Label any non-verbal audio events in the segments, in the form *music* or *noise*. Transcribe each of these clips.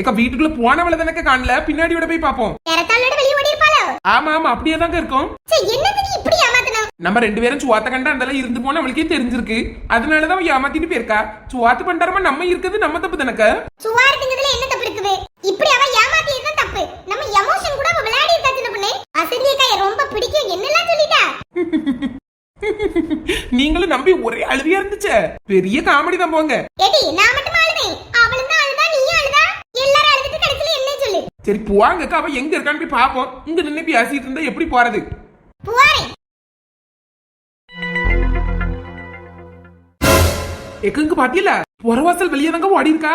ஏக்கா வீட்டுக்குள்ள போனவள தானக்க காணல? பின்னாடியோட போய் பாப்போம் ஆமா ஆமா அப்படியே தாங்க இருக்கும். நம்ம ரெண்டு பேரும் சுவாத்த கண்டா அந்த இருந்து போன அவளுக்கே தெரிஞ்சிருக்கு. அதனாலதான் ஏமாத்திட்டு போயிருக்கா. சுவாத்து பண்டாரமா நம்ம இருக்கிறது நம்ம தப்பு தானக்க? சும்மா இருக்குங்கிறதுல என்ன தப்பு இருக்குது? இப்படி அவ ஏமாத்தியது தான் தப்பு. நம்ம எமோஷன் கூட அவ விளையாடி இருக்கா சின்ன பொண்ணு? அசந்தியக்காய ரொம்ப பிடிக்கும். என்னெல்லாம் சொல்லிட்டா? நீங்களும் நம்பி ஒரே அழுவியா இருந்துச்சே. பெரிய காமெடி தான் போங்க. ஏடி நான் மட்டும் அழுதேன்? சரி போவாங்கக்கா அவ எங்க இருக்கான்னு போய் பாப்போம் இங்க நின்னு பேசிட்டு இருந்தா எப்படி போறது? எக்கங்க பாத்தியல புறவாசல் வெளியே தாங்க ஓடி இருக்கா?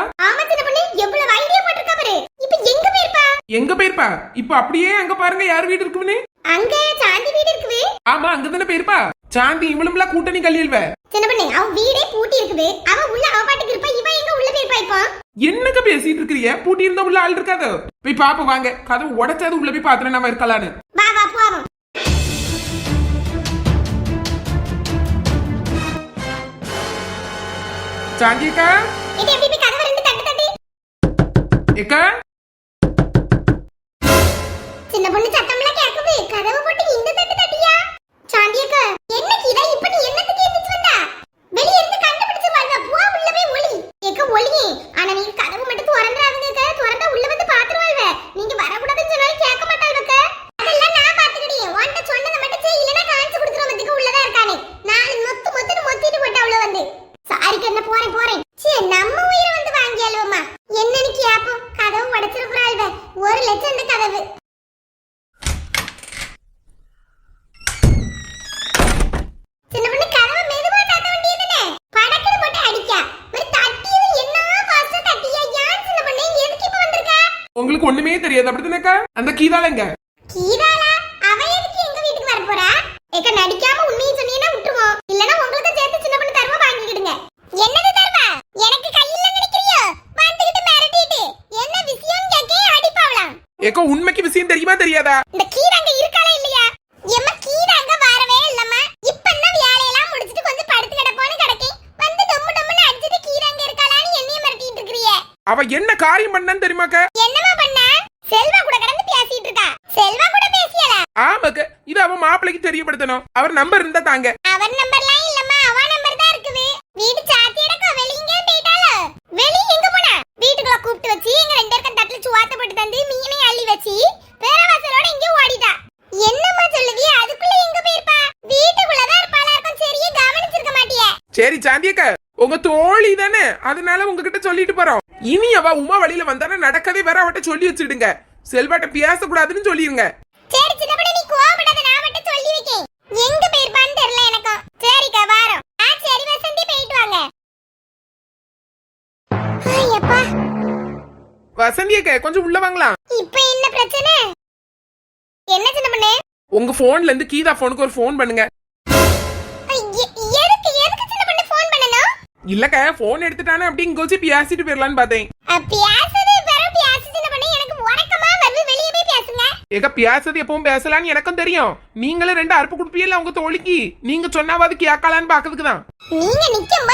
எங்க போயிருப்பா? இப்ப அப்படியே அங்க பாருங்க யார் வீடு இருக்குன்னு அங்க சாந்தி வீடு இருக்குது ஆமா அங்க தானே போயிருப்பா? சாந்தி இவளும்லாம் கூட்டணி கல்லியல்வ. சின்ன பொண்ணு அவ வீடே பூட்டி இருக்குது. அவ உள்ள அவ பாட்டுக்கு இருப்பா. இவ எங்க உள்ள போயிருப்பா இப்போ? என்னங்க பேசிட்டு இருக்கிறிய பூட்டி இருந்தா உள்ள ஆள் இருக்காது போய் பாப்போம் வாங்க. கதவு உடைச்சாது உள்ள போய் பாத்துறேன் நம்ம இருக்கலான்னு வா வா போவோம். சாந்தி அக்கா? இது எப்படி போய் கதவை ரெண்டு தட்டு தட்டி. ஏக்கா? சின்ன பொண்ணு சத்தம்லாம் கேக்குது. கதவை போட்டு இந்த தட்டு தட்டியா? சாந்தியக்கா என்ன கீதா? இப்ப நீ என்னத்துக்கு எந்திரிச்சு வந்தா வெளிய இருந்து கண்டுபிடிச்சு வாழ்வா போ உள்ள போய் ஒளி ஏக்க ஒளியே ஆனா நீங்க கதவு மட்டும் திறந்துறாதுங்க திறந்தா உள்ள வந்து பாத்துருவாங்க நீங்க வரக்கூடாதுன்னு சொன்னாலும் கேட்க மாட்டாள்வக்க அதெல்லாம் நான் பாத்துக்கிட்டேன் உன்கிட்ட சொன்னதை மட்டும் செய் இல்லனா காமிச்சு கொடுத்துரும் வந்துக்கு உள்ளதா இருக்கானே நாலு மொத்து மொத்துன்னு மொத்திட்டு போட்டா உள்ள வந்து சாரி கண்ண போறேன் போறேன் சே நம்ம உயிரை வந்து வாங்கியாலுவமா என்னன்னு கேப்போம் கதவு உடைச்சிருக்கிறாள்வ ஒரு லட்சம் இந்த கதவு சின்ன பொண்ணு கதவை மெதுவா தட்ட வேண்டியதுனே படக்குன்னு போட்டு அடிக்கா ஒரு தட்டியது என்ன ஃபாஸ்டா தட்டியா யார் சின்ன பொண்ணு எதுக்கு இப்ப வந்திருக்கா உங்களுக்கு ஒண்ணுமே தெரியாது அப்படித்தானக்கா அந்த கீதாலங்க கீதாலா அவ எதுக்கு எங்க வீட்டுக்கு வர போறா? ஏக்க நடிக்காம உண்மையை சொன்னீங்கன்னா விட்டுருவோம். இல்லனா உங்களுக்கு சேர்த்து சின்ன பொண்ணு தருவா வாங்கிக்கிடுங்க. என்னது தருவா? எனக்கு கையில நினைக்கிறியோ? வந்துகிட்டு மிரட்டிட்டு. என்ன விஷயம் கேக்கே அடிப்பாவலாம் ஏக்கா உண்மைக்கு விஷயம் தெரியுமா தெரியாதா? இந்த கீரை அங்க இருக்காளா இல்லையா? எம்மா கீரை அங்க வரவே இல்லம்மா. இப்பதான் வேலையெல்லாம் முடிச்சிட்டு கொஞ்சம் படுத்து கிடப்போன்னு கிடக்கேன் வந்து டொம்மு டொம்முன்னு அடிச்சிட்டு கீரை அங்க இருக்காளான்னு என்னைய மிரட்டிட்டு இருக்கிறியே. அவ என்ன காரியம் பண்ணான்னு தெரியுமாக்கா? என்னமா பண்ண? செல்வா கூட பேசிட்டு இருக்கா செல்வா கூட பேசியல? ஆமாக்க இது அவ மாப்பிளைக்கு தெரியப்படுத்தணும். அவர் நம்பர் இருந்தா தாங்க. அவர் நம்பர்லாம் இல்லம்மா அவ நம்பர் தான் இருக்குது. வீடு சாத்தி எடுக்க வெளிய எங்க போயிட்டாளோ? வெளிய எங்க போனா? வீட்டுக்குள்ள கூப்பிட்டு வச்சு எங்க ரெண்டு பேருக்கும் தட்டுல சுவாத்த போட்டு தந்து மீனை அள்ளி வச்சு வேற வாசலோட எங்க ஓடிட்டா. என்னம்மா சொல்லுவிய அதுக்குள்ள எங்க போயிருப்பா? வீட்டுக்குள்ள தான் இருப்பாளா இருக்கும் சரியே கவனிச்சிருக்க மாட்டியே. சரி சாந்தியக்கா உங்க தோழி தானே? அதனால உங்ககிட்ட சொல்லிட்டு போறோம். இனி அவ உமா வழியில வந்தானே நடக்கதே வேற அவட்ட சொல்லி வச்சிடுங்க. செல்வாட்ட பேசக்கூடாதுன்னு சொல்லிருங்க. சரி நீ கோவப்படாத நான் மட்டும் சொல்லி வைக்கேன் எங்க போயிருப்பான்னு தெரியல எனக்கும். சரிக்கா வாரோம். ஆ சரி வசந்தி போயிட்டு வாங்க. ஐயப்பா வசந்தியக்க கொஞ்சம் உள்ள வாங்கலாம் இப்போ என்ன பிரச்சனை? என்ன சின்ன பண்ணு உங்க போன்ல இருந்து கீதா போனுக்கு ஒரு ஃபோன் பண்ணுங்க. எதுக்கு எதுக்கு சின்ன பண்ணு ஃபோன் பண்ணணும்? இல்லக்க போன் எடுத்துட்டானே அப்படின்னு கோச்சு பேசிட்டு போயிடலான்னு பார்த்தேன். அ, பேசுறது வெறும் பேசு சின்ன பண்ணு எனக்கு உறக்கமா வருது வெளியே போய் ஏக பேசுறது எப்பவும் பேசலான்னு எனக்கும் தெரியும். நீங்களும் ரெண்டு அறுப்பு குடுப்பீல்ல உங்க தோழிக்கு? நீங்க சொன்னாவது கேட்கலான்னு பாக்கிறதுக்கு தான் நீங்க நிக்கும்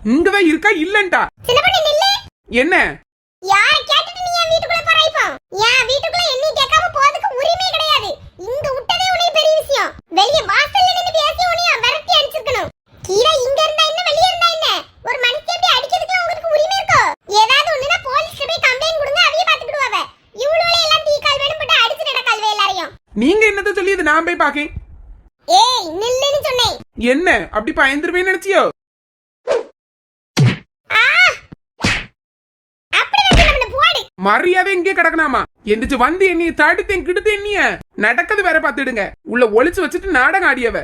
இங்கதான் இருக்கா நில்லு. என்ன? யார கேட்டுட்டு நீ என் வீட்டுக்குள்ள போற இப்போ? என் வீட்டுக்குள்ள என்ன கேட்காம போறதுக்கு உரிமை கிடையாது. இங்க விட்டதே உனக்கு பெரிய விஷயம். வெளிய வாசல்ல நின்னு பேசி உன்னைய விரட்டி அடிச்சிருக்கணும். கீழே இங்க இருந்தா என்ன வெளிய இருந்தா என்ன? ஒரு மனுஷன் எப்படி அடிக்கிறதுக்கு உங்களுக்கு உரிமை இருக்கோ? ஏதாவது ஒண்ணுனா போலீஸ்ல போய் கம்ப்ளைண்ட் கொடுங்க அவிய இவ்வளவு எல்லாம் டீ கால் வேணும் போட்டு அடிச்சு நடக்கால்வே எல்லாரையும். நீங்க என்னத்த சொல்லி இது நான் போய் பாக்கேன் ஏய் நில்லுன்னு சொன்னேன். என்ன? அப்படி பயந்துருவேன்னு நினைச்சியோ ஆ அப்படிதான் சின்ன பண்ணு போடு மரியாதை இங்கே கிடக்கணாமா? எந்திரிச்சு வந்து என்னைய தடுத்தேன் கிடுத்தேன் என்னைய? நடக்கிறது வேற பாத்துடுங்க உள்ள ஒளிச்சு வச்சுட்டு நாடகம் ஆடியவ.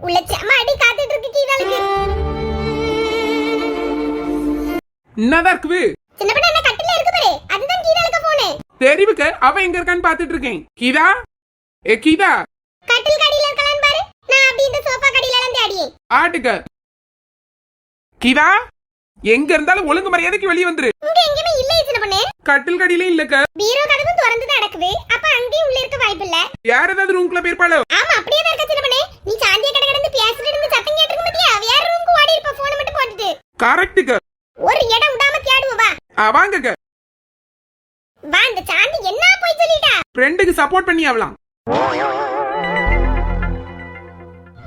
உள்ள செம அடி காத்துட்டு இருக்கு கீதாளுக்கு. என்னதான் இருக்குது? சின்ன பண்ண என்ன கட்டில இருக்கு பாரு. அதுதான் கீதாளுக்கு போனு தெரிவுக்கு அவ எங்க இருக்கான்னு பாத்துட்டு இருக்கேன். கீதா? ஏ கீதா? கட்டில் கடியில இருக்கலாம் பாரு. நான் அப்படி இந்த சோஃபா கடியில எல்லாம் தேடியே ஆட்டுக்க. கீதா? எங்க இருந்தாலும் ஒழுங்கு மரியாதைக்கு வெளியே வந்துரு. இங்க எங்கேயுமே இல்ல பொண்ணு. கட்டில் கடியில இல்லக்க பீரோ கதவும் திறந்து தான் அப்ப அங்கேயும் உள்ள இருக்க வாய்ப்பு இல்ல. யார் ஏதாவது ரூம்குள்ள போயிருப்பாளோ? ஆமா அப்படியே தான் இருக்க சின்ன பொண்ணு. நீ சாந்திய கடை கிடந்து பேசிட்டு இருந்து சத்தம் கேட்டிருக்க மாட்டியா வேற ரூமுக்கு ஓடி இருப்ப போனை மட்டும் போட்டுட்டு. கரெக்டுக்கு ஒரு இடம் விடாம தேடுவ வா. வாங்கக்க வா இந்த சாந்தி என்ன போய் சொல்லிட்டா? ஃப்ரெண்டுக்கு சப்போர்ட் பண்ணி ஆகலாம்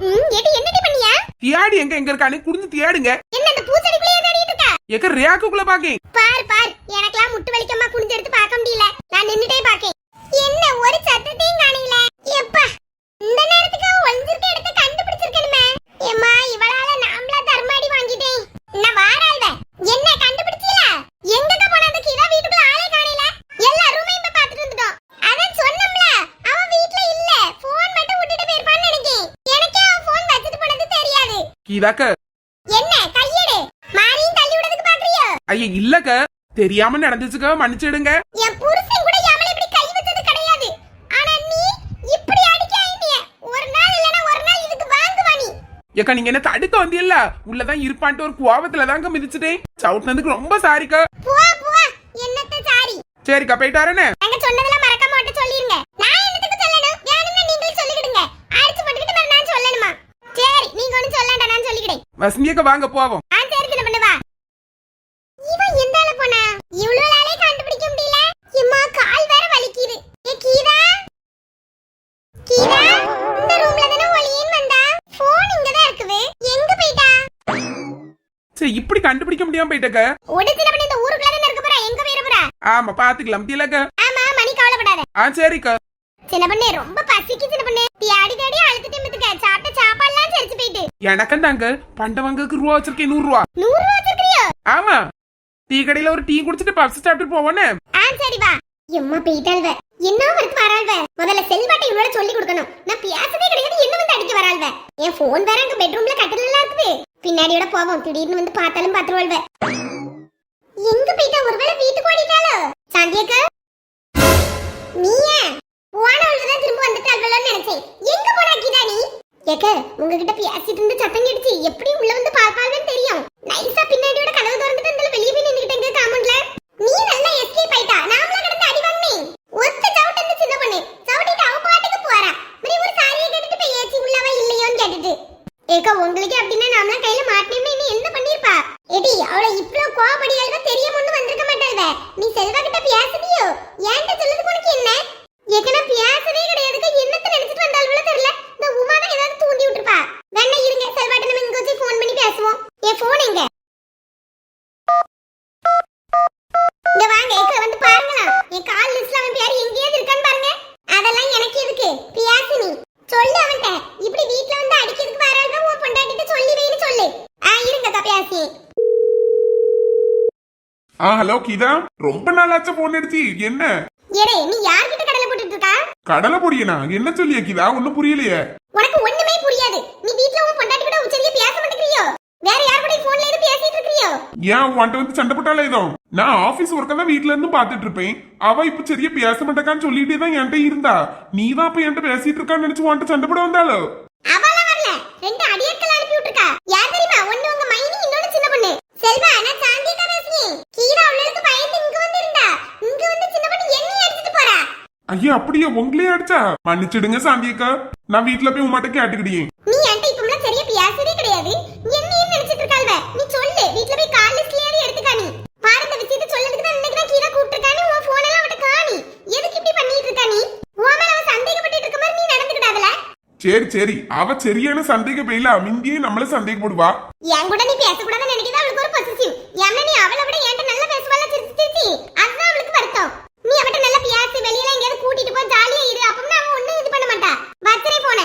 ம் எடி என்னடி பண்ணியா? தியாடி எங்க எங்க இருக்கான்னு குடிஞ்சு தியாடுங்க. என்ன இந்த பூச்செடிக்குள்ளேயே தேடிட்டு இருக்கா எக்க ரேக்குக்குள்ள பாக்கேன் பார் பார். எனக்கெல்லாம் முட்டு வலிக்கமா குனிஞ்சு எடுத்து பார்க்க முடியல. நான் நின்னுட்டே பாக்கேன் என்ன ஒரு சத்தத்தையும் காணல. எப்பா இந்த நேரத்துக்கு ஒளிஞ்சிருக்க இடத்த கண்டுபிடிச்சிருக்கணுமே. ஏம்மா இவளால நாமளா தர்மாடி வாங்கிட்டேன். என்ன வாராள்வ? என்ன கண்டுபிடிச்சீல எங்கக்க போன அந்த கீதா வீட்டுக்குள்ள ஆளே காணல? எல்லா ரூமையும் போய் பார்த்துட்டு வந்துட்டோம். அதான் சொன்னோம்ல அவ வீட்ல இல்ல. போன் மட்டும் விட்டுட்டு போயிருப்பான்னு நினைக்கேன். எனக்கே அவ போன் வச்சுட்டு போனது தெரியாது. கீதாக்க. என்ன ஐயா இல்லக்க தெரியாம நடந்துச்சுக்க மன்னிச்சிடுங்க. என் புருஷன் கூட எவளை இப்படி கை வச்சது கிடையாது. ஆனா நீ இப்படி அடிக்க ஐண்டிய ஒரு நாள் இல்லனா ஒரு நாள் இதுக்கு வாங்குவா நீ. ஏக்கா நீங்க என்ன தடுக்க வந்தியல்ல உள்ளதான் இருப்பான்ட்டு ஒரு கோவத்துல தாங்க மிதிச்சுட்டேன். சவுட்னதுக்கு ரொம்ப சாரிக்கா. புவா புவா என்னத்த சாரி? சரிக்கா போயிட்டாரனே நாங்க சொன்னதெல்லாம் மறக்காம மட்டும் சொல்லிருங்க. நான் என்னத்துக்கு சொல்லணும்? வேணும்னா நீங்களே சொல்லிக்கிடுங்க. அடிச்சு போட்டுக்கிட்டு நான் சொல்லணுமா? சரி நீங்க ஒண்ணும் சொல்லாண்டா நான் சொல்லிக்கிடேன். வசந்தியக்க வாங்க போவோம். முடியாம போயிட்டக்க. பண்ணி இந்த ஊருக்குள்ள தானே இருக்க போறா? எங்க போயிட போறா? ஆமா பாத்துக்கலாம். திலக்க ஆமா மணி கவலைப்படாத. ஆ சரிக்கா. சின்ன பண்ணே ரொம்ப பசிக்கு சின்ன பண்ணே. தேடி தேடி அழுத்துட்டு மித்துக்க சாப்பிட்ட சாப்பாடுலாம் செரிச்சு போயிட்டு. எனக்கும் தாங்க பண்ட வாங்கக்கு ரூபா வச்சிருக்கேன் நூறு ரூபா நூறு ரூபா வச்சிருக்கிறியோ? ஆமா. டீ கடையில ஒரு டீ குடிச்சிட்டு பப்ஸ் சாப்பிட்டு போவோன்னு. ஆ சரி வா. எம்மா போயிட்டாள்வ. என்ன வரத்து வராள்வ? முதல்ல செல்வாட்டை இவனோட சொல்லி கொடுக்கணும். நான் பேசவே கிடையாது என்ன வந்து அடிக்க வராள்வ? என் போன் வேற அங்க பெட்ரூம்ல கட்டில இருக்குது. பின்னாடியோட போவோம். திடீர்னு வந்து பார்த்தாலும் பாத்துருவாள்வ எங்க போயிட்டா? ஒருவேளை வீட்டுக்கு ஓடிட்டாளோ? சாந்தியக்கா? நீயே? போனவள்தான் திரும்ப வந்துட்டாள்வலன்னு நினைச்சேன். எங்க போனா கீதா நீ? ஏக்க உங்ககிட்ட பேசிட்டு இருந்து சத்தம் கேட்டுச்சு. எப்படி உள்ள வந்து பார்ப்பாள்னு தெரியும். நைஸா பின்னாடியோட கதவு திறந்துட்டு இருந்தாலும் வெளியே போய் நின்னுக்கிட்டேங்க காமன்ல நீ நல்லா எஸ்கேப் ஆயிட்டா? நான் கிடந்து அடி வாங்கினே ஒத்த சவுட் வந்து சின்ன பொண்ணு சவுட்டிட்டு அவ பாட்டுக்கு போறா மாதிரி ஒரு காரியை கேட்டுட்டு போய் ஏச்சி உள்ளவா இல்லையோன்னு கேட்டுட்டு ஏக்கா உங்களுக்கு அப்படின்னா நாமளா கையில மாட்டினே நீ என்ன பண்ணிருப்பா ஏடி அவளை இவ்ளோ கோபடியாள்வ தெரியாம ஒண்ணு வந்திருக்க மாட்டாள்வ நீ செல்வா கிட்ட பேசுதியோ ஏன்ட்ட சொல்லுது உனக்கு என்ன ஏக்கனா பேசவே கிடையாதுக்கா என்னத்த நினைச்சிட்டு வந்தாலும் தெரியல இந்த உமா தான் ஏதாவது தூண்டி விட்டுருப்பா வேணா இருங்க செல்வாட்ட நம்ம இங்க வச்சு ஃபோன் பண்ணி பேசுவோம் என் ஃபோன் எங்க இங்க வாங்க ஏக்க வந்து பாருங்களா. என் கால் லிஸ்ட்ல அவன் பேர் எங்கேயாவது இருக்கான்னு பாருங்க. அதெல்லாம் எனக்கு எதுக்கு? பியாசினி. சொல்லு அவன்கிட்ட. இப்படி வீட்ல வந்து அடிக்கிறதுக்கு வராத உன் பொண்டாட்டிட்ட சொல்லி வைன்னு சொல்லு. ஆ இருங்கக்கா பியாசி ஆ ஹலோ கீதா. ரொம்ப நாளாச்சா போன் அடிச்சு என்ன? ஏடே நீ யார்கிட்ட கடலை போட்டுட்டு இருக்கா? கடலை பொடியனா? என்ன சொல்லிய கீதா? ஒண்ணும் புரியலையே உனக்கு ஒண்ணுமே புரியாது நீ வீட்ல உன் பொண்டாட்டி கூட உச்சரியா பேச மாட்டேங்கிறியோ வேற யார் கூட போன்ல இருந்து பேசிட்டு இருக்கறியோ? ஏன் உன்ட்ட வந்து சண்டை போட்டாலே இதோ? நான் ஆபீஸ் ஒர்க்க தான் வீட்ல இருந்து பாத்துட்டு இருப்பேன். அவ இப்ப சரியா பேச மாட்டேக்கான்னு சொல்லிட்டே தான் என்கிட்ட இருந்தா. நீ தான் இப்ப என்கிட்ட பேசிட்டு இருக்கான்னு நினைச்சு உன்ட்ட சண்டை போட வந்தாளோ? அவள வரல. ரெண்டு அடியாட்கள் அனுப்பி விட்டுருக்கா. யார் தெரியுமா? ஒண்ணு உங்க மைனி இன்னொன்னு சின்ன பொண்ணு. செல்வா நான் சாந்தியக்கா பேசுறேன் கீழே அவளுக்கு பயந்து இங்க வந்து இருந்தா இங்க வந்து சின்ன பொண்ணு என்னைய அடிச்சிட்டு போறா. ஐயா அப்படியே? உங்களே அடிச்சா? மன்னிச்சிடுங்க சாந்தியக்கா. நான் வீட்ல போய் உமாட்ட கேட்டுக்கிட்டேன் நீ என்கிட்ட இப்பமெல்லாம் சரியா பேசவே கிடையாது என்னையும் நினைச்சிட்டு இருக்காள்வ நீ சொல்லு வீட்ல போய் கால் லிஸ்ட்லயாவது எடுத்துக்கா நீ பாரு இந்த விஷயத்தை சொல்லதுக்கு தான் இன்னைக்கு நான் கீழே கூப்பிட்டுருக்கானு உன் போன் எல்லாம் அவட்ட காணி எதுக்கு இப்படி பண்ணிட்டு இருக்கா நீ உன் மேல அவ சந்தேகப்பட்டு இருக்க மாதிரி நீ நடந்துக்கிடாதல சரி சரி. அவ சரியான சந்தேக பெயில மிந்தியே நம்மள சந்தேகப்படுவா. என் கூட நீ பேசக்கூடாதுன்னு நினைக்கிறது அவளுக்கு ஒரு பொசிசிவ் ஏன்னா நீ அவளை விட என்கிட்ட நல்லா பேசுவாள சிரிச்சு சிரிச்சு அதுதான் அவளுக்கு வருத்தம். நீ அவட்ட நல்லா பேசி வெளியில எங்கேயாவது கூட்டிட்டு போ ஜாலியா இரு. அப்பவும் அவன் ஒண்ணும் இது பண்ண மாட்டா. வச்சரே போன.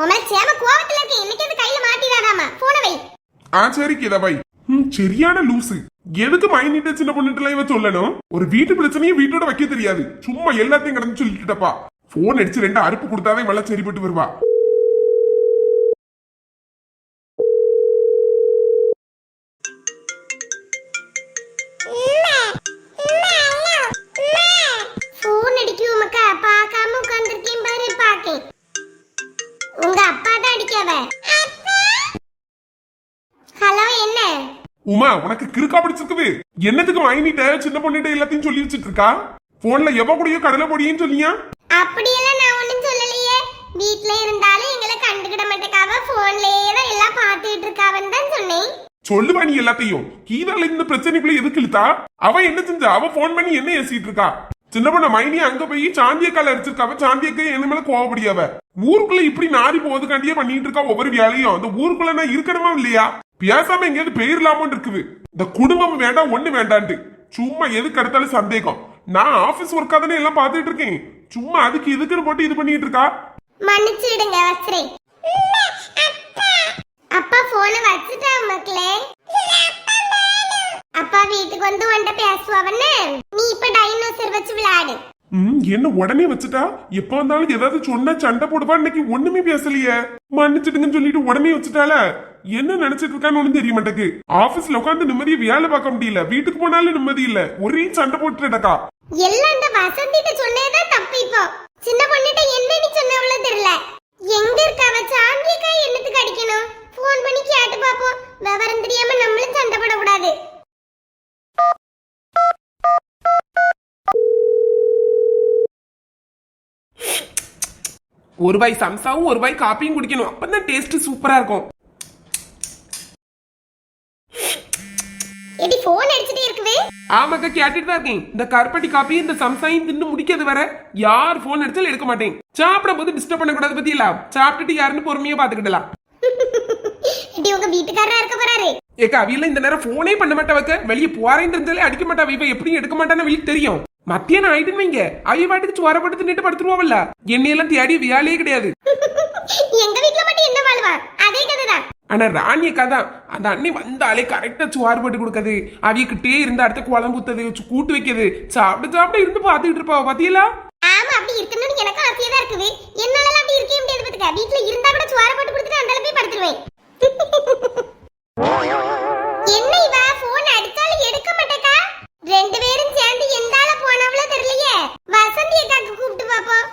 உன் மேல சேம கோவத்துல இருக்கேன் இன்னைக்கு அது கையில மாட்டிடாதாமா? போன வை. ஆ சரி கீதாபாய் ம் சரியான லூசு. எதுக்கு மைனிட்ட சின்ன பொண்ணுட்டுல இவ சொல்லணும்? ஒரு வீட்டு பிரச்சனையை வீட்டோட வைக்க தெரியாது. சும்மா எல்லாத்தையும் கடந்து சொல்லிட்டுட்டப்பா போன் அடிச்சு ரெண்டு அறுப்பு கொடுத்தாதான் இவெல்லாம் சரிப்பட்டு வருவா. அவ ஹலோ என்ன? உமா உனக்கு கிறுக்கா பிடிச்சிருக்குது. என்னத்துக்கு மைனிட்ட சின்ன பொண்ணுகிட்ட எல்லாத்தையும் சொல்லி வச்சிட்டு இருக்கா? போன்ல எவ கூடயோ கடலை பொடியும் சொல்லியா? அப்படியெல்லாம் நான் ஒண்ணும் சொல்லலையே. வீட்ல இருந்தாலும் எங்களை கண்டுக்கிட மாட்டேக்காவ. போன்லயே தான் எல்லாம் பார்த்துட்டு இருக்காவன்னு தான் சொன்னேன். சொல்லுவா நீ எல்லாத்தையும். கீதால இந்த பிரச்சனைக்குள்ள எதுக்கு இழுத்தா? அவ என்ன செஞ்சா? அவ போன் பண்ணி என்ன ஏசிட்டு இருக்கா? சின்ன பண்ண மைனி அங்க போய் சாந்தியக்கால அடிச்சிருக்காவ சாந்தியக்கா என்ன மேல கோவப்படியாவ ஊருக்குள்ள இப்படி நாரி போவதுக்காண்டியே பண்ணிட்டு இருக்கா ஒவ்வொரு வேலையும். அந்த ஊருக்குள்ள நான் இருக்கணுமா இல்லையா? பேசாம எங்கேயாவது பெயர்லாமோன்னு இருக்குது. இந்த குடும்பம் வேண்டாம் ஒண்ணு வேண்டான்ட்டு. சும்மா எதுக்கு எடுத்தாலும் சந்தேகம். நான் ஆபீஸ் ஒர்க்கா தானே எல்லாம் பாத்துட்டு இருக்கேன். சும்மா அதுக்கு இதுக்குன்னு போட்டு இது பண்ணிட்டு இருக்கா? மன்னிச்சிடுங்க வச்சுறேன். அப்பா போன வச்சுட்டா மக்களே. அப்பா வீட்டுக்கு வந்து உன்கிட்ட பேசுவாவன்னு? நீ இப்ப டைனோசர் ம் என்ன உடனே வச்சுட்டா? எப்ப வந்தாலும் ஏதாவது சொன்னா சண்டை போடுவா? இன்னைக்கு ஒண்ணுமே பேசலையே. மன்னிச்சிடுங்கன்னு சொல்லிட்டு உடனே வச்சுட்டால என்ன நினைச்சிட்டு இருக்கான்னு ஒண்ணும் தெரிய மாட்டேக்கு ஆபீஸ்ல உட்காந்து நிம்மதியை வேலை பார்க்க முடியல. வீட்டுக்கு போனாலும் நிம்மதி இல்ல. ஒரே சண்டை போட்டுடக்கா எல்லாம் இந்த வசந்திட்ட சொன்னேதான் தப்பு இப்போ. சின்ன பொண்ணிட்ட என்ன நீ சொன்னவளோ தெரியல. எங்க இருக்க அவ? சாந்தியக்கா என்னத்துக்கு அடிக்கணும்? ஃபோன் பண்ணி கேட்டு பாப்போம் விவரம் தெரியாம நம்மளும் சண்டை போடக்கூடாது. ஒரு பாய் சம்சாவும் ஒரு பாய் காப்பியும் குடிக்கணும். அப்பதான் டேஸ்ட் சூப்பரா இருக்கும். எடி ஃபோன் அடிச்சுட்டே இருக்குவே ஆமாக்கா கேட்டுட்டு தான் இருக்கேன். இந்த கருப்பட்டி காப்பி இந்த சம்சாயும் தின்னு முடிக்கிறது வர யார் போன் அடிச்சாலும் எடுக்க மாட்டேன். சாப்பிடும் போது டிஸ்டர்ப் பண்ணக்கூடாது பத்தியில? சாப்பிட்டுட்டு யாருன்னு பொறுமையா பாத்துக்கிடலாம் எடி உங்க வீட்டுக்காரரா இருக்க போறாரு. ஏக்கா அவியெல்லாம் இந்த நேரம் போனே பண்ண மாட்டாவக்க வெளியே போறேன்னு தெரிஞ்சாலே அடிக்க மாட்டாவ இவ எப்படியும் எடுக்க மாட்டான்னு வெளியே தெரியும். மத்தியானம் ஆயிட்டுன்னு வைங்க. அவைய பாட்டுக்கு சுவரப்பட்டு தின்னுட்டு படுத்துருவோம்ல என்னையெல்லாம் தேடி வியாழையே கிடையாது. எங்க வீட்ல மட்டும் என்ன வாழ்வா? அதே கதைதான். ஆனா ராணி கதை. அந்த அண்ணி வந்தாலே கரெக்டா சுவார் போட்டு கொடுக்குது அவிக்கிட்டே இருந்து அடுத்த குழம்பு ஊத்துது கூட்டு வைக்கிறது. சாப்பிட்டு சாப்பிட்டு இருந்து பாத்துக்கிட்டு இருப்பா பாத்தீங்களா? ஆமா அப்படி இருக்கணும்னு எனக்கும் ஆசையா தான் இருக்குது. என்னால அப்படி இருக்க முடியாது பாத்துக்க. வீட்ல இருந்தா கூட சுவார போட்டு கொடுத்துட்டு அந்த போய் படுத்துருவேன். *laughs* என்ன இவ? போன் அடிச்சாலும் எடுக்க மாட்டேக்கா? ரெண்டு பேரும் சேர்ந்து எந்த வசந்தி அக்காக்கு கூப்பிட்டு பாப்போம்.